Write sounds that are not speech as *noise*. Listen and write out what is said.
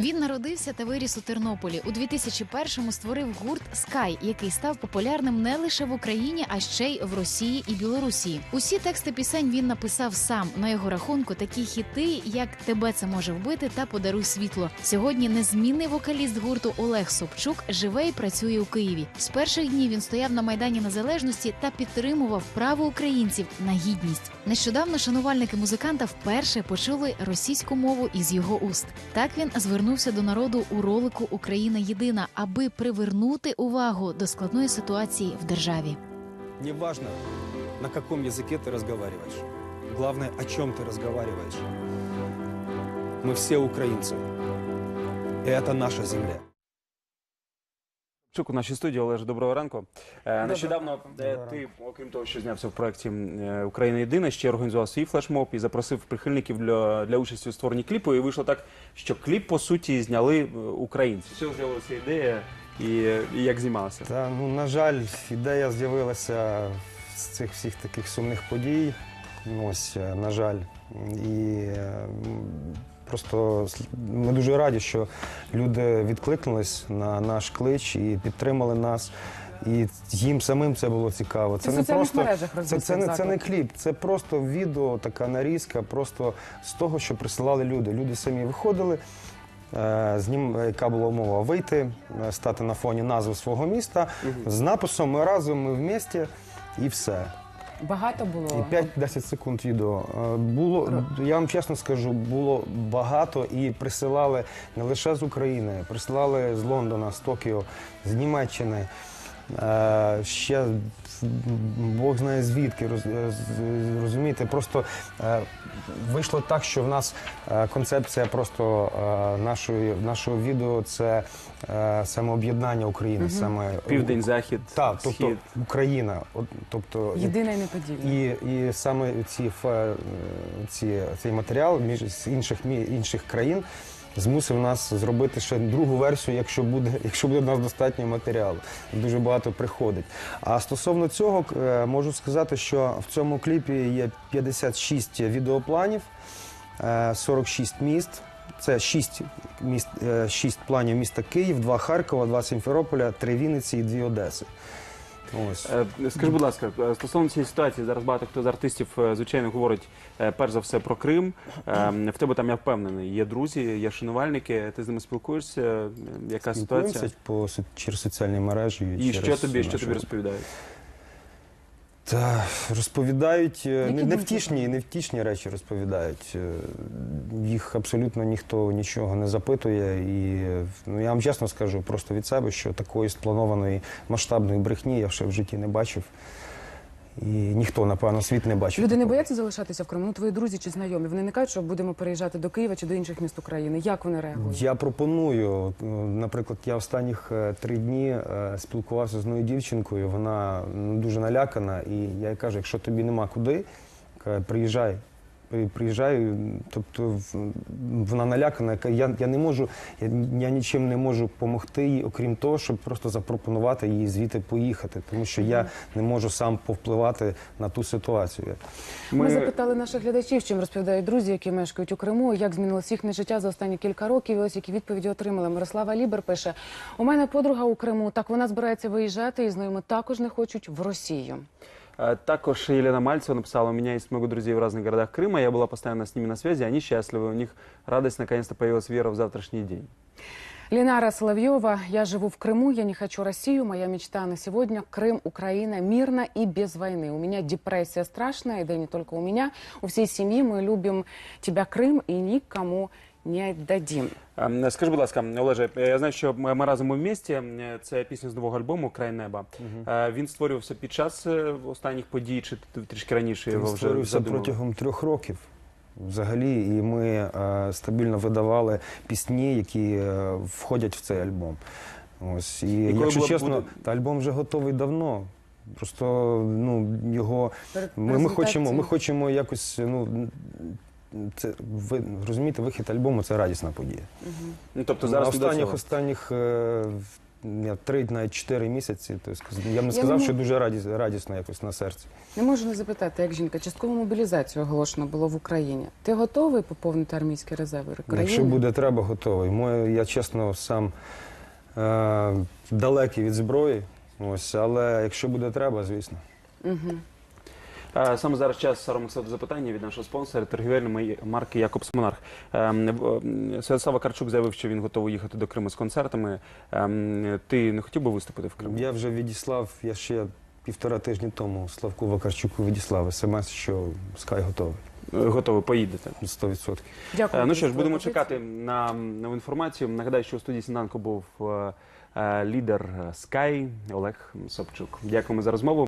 Він народився та виріс у Тернополі. У 2001-му створив гурт Скай, який став популярним не лише в Україні, а ще й в Росії і Білорусі. Усі тексти пісень він написав сам. На його рахунку такі хіти, як Тебе це може вбити та Подаруй світло. Сьогодні незмінний вокаліст гурту Олег Собчук живе і працює у Києві. З перших днів він стояв на майдані Незалежності та підтримував право українців на гідність. Нещодавно шанувальники музиканта вперше почули російську мову із його уст. Так він звернувся до народу у ролику Україна єдина, аби привернути увагу до складної ситуації в державі. Неважно, на каком языке ты разговариваешь. Главное, о чем ты разговариваешь. Мы все украинцы. И это наша земля. Чук у нашій студії Олеж, доброго ранку. Е, Нещодавно е, Доброго ти, окрім того, що знявся в проєкті е, Україна єдина, ще організував свій флешмоб і запросив прихильників для, для участі у створенні кліпу. І вийшло так, що кліп по суті зняли українці. Що з'явилася ідея і, і як знімалася? Та, ну, на жаль, ідея з'явилася з цих всіх таких сумних подій. Ось, на жаль. І просто ми дуже раді, що люди відкликнулись на наш клич і підтримали нас. І їм самим це було цікаво. Це в соціальних мережах це, це, не, це не кліп, це просто відео, така нарізка, просто з того, що присилали люди. Люди самі виходили. е, З ним, е, яка була умова вийти, е, стати на фоні назви свого міста з написом Ми разом, ми в місті і все. Багато було. І 5-10 секунд відео. Е, Було, я вам чесно скажу, було багато і присилали не лише з України, присилали з Лондона, з Токіо, з Німеччини. Е, Ще Бог знає звідки, роз- розумієте, просто е, вийшло так, що в нас е, концепція просто нашої, нашого відео це самооб'єднання України, саме Південь, захід, так, тобто схід. Україна, От, тобто Єдина і неподільна. і, і саме ці, ці, цей матеріал між з інших мі- інших країн змусив нас зробити ще другу версію, якщо буде, *laughs* якщо буде в нас достатньо матеріалу. Дуже багато приходить. А стосовно цього, е, можу сказати, що в цьому кліпі є 56 відеопланів, е, 46 міст. Це 6 міст, 6 планів міста Київ, 2 Харкова, 2 Сімферополя, 3 Вінниці і 2 Одеси. Ось. Е, Скажи, будь ласка, е, стосовно цієї ситуації, зараз багато хто з артистів, е, звичайно, говорить перш за все про Крим. В тебе там, я впевнений, є друзі, є шанувальники, ти з ними спілкуєшся. Яка ситуація? По через соціальні мережі. І що через тобі, що нашу- тобі розповідають? Та розповідають е, не, невтішні, невтішні речі розповідають. Е, Їх абсолютно ніхто нічого не запитує. І е, ну, я вам чесно скажу просто від себе, що такої спланованої масштабної брехні я ще в житті не бачив. І ніхто, напевно, світ не бачив. Люди не такого. бояться залишатися в Криму? Ну, твої друзі чи знайомі? Вони не кажуть, що будемо переїжджати до Києва чи до інших міст України. Як вони реагують? Я пропоную. е, Наприклад, я останніх е, три дні е, спілкувався з одною дівчинкою. Вона ну, дуже налякана, і я їй кажу, якщо тобі нема куди, приїжджай. При- Приїжджаю, тобто вона налякана, я, я не можу, я, я нічим не можу допомогти їй, окрім того, щоб просто запропонувати їй звідти поїхати, тому що я не можу сам повпливати на ту ситуацію. Ми... запитали наших глядачів, чим розповідають друзі, які мешкають у Криму, як змінилось їхнє життя за останні кілька років. І ось які відповіді отримали. Мирослава Лібер пише: у мене подруга у Криму. Так вона збирається виїжджати, і знайомі також не хочуть в Росію. Э, Також Елена Мальцева написала, у меня есть много друзей в разных городах Крыма, я была постоянно с ними на связи, они счастливы, у них радость, наконец-то появилась вера в завтрашний день. Линара Соловьева, я живу в Крыму, я не хочу Россию, моя мечта на сегодня Крым, Украина, мирно и без войны. У меня депрессия страшная, да и не только у меня, у всей семьи мы любим тебя, Крым, и никому не отдадим. Ем, Скажи, будь ласка, Олеже, е, я знаю, що ми ми разом ми в місті. Е, Це пісня з нового альбому Край неба. Е, Він створювався під час е, останніх подій, чи т- трішки раніше Він його вже створився задумали? протягом трьох років. Взагалі, і ми е, стабільно видавали пісні, які е, входять в цей альбом. Ось і І якщо чесно, буде- та альбом вже готовий давно. Просто ну його ми, ми хочемо, ми хочемо якось ну. Це ви розумієте, вихід альбому це радісна подія. Ну, тобто На зараз не до останніх останніх е, три, навіть чотири місяці. Тобто, я б не сказав, не що дуже радісно, радісно якось на серці. Не можу не запитати, як жінка, часткову мобілізацію оголошено було в Україні. Ти готовий поповнити армійські резерви України? Якщо буде треба, готовий. Моє, я чесно сам е, далекий від зброї. Ось, але якщо буде треба, звісно. Мгм. Е, Саме зараз час Саромаксов запитання від нашого спонсора торгівельної марки Якобс Монарх. Ем, в- ем, Святослав Вакарчук заявив, що він готовий їхати до Криму з концертами. Ем, Ти не хотів би виступити в Криму? Я вже відіслав, я ще півтора тижні тому Славку Вакарчуку відіслав смс, що Скай готовий. Е, Готовий, поїдете. 100%. Дякую. Е, Ну що ж, будемо чекати на нову інформацію. Нагадаю, що у студії сніданку був лідер Sky Олег Собчук. Дякуємо за розмову.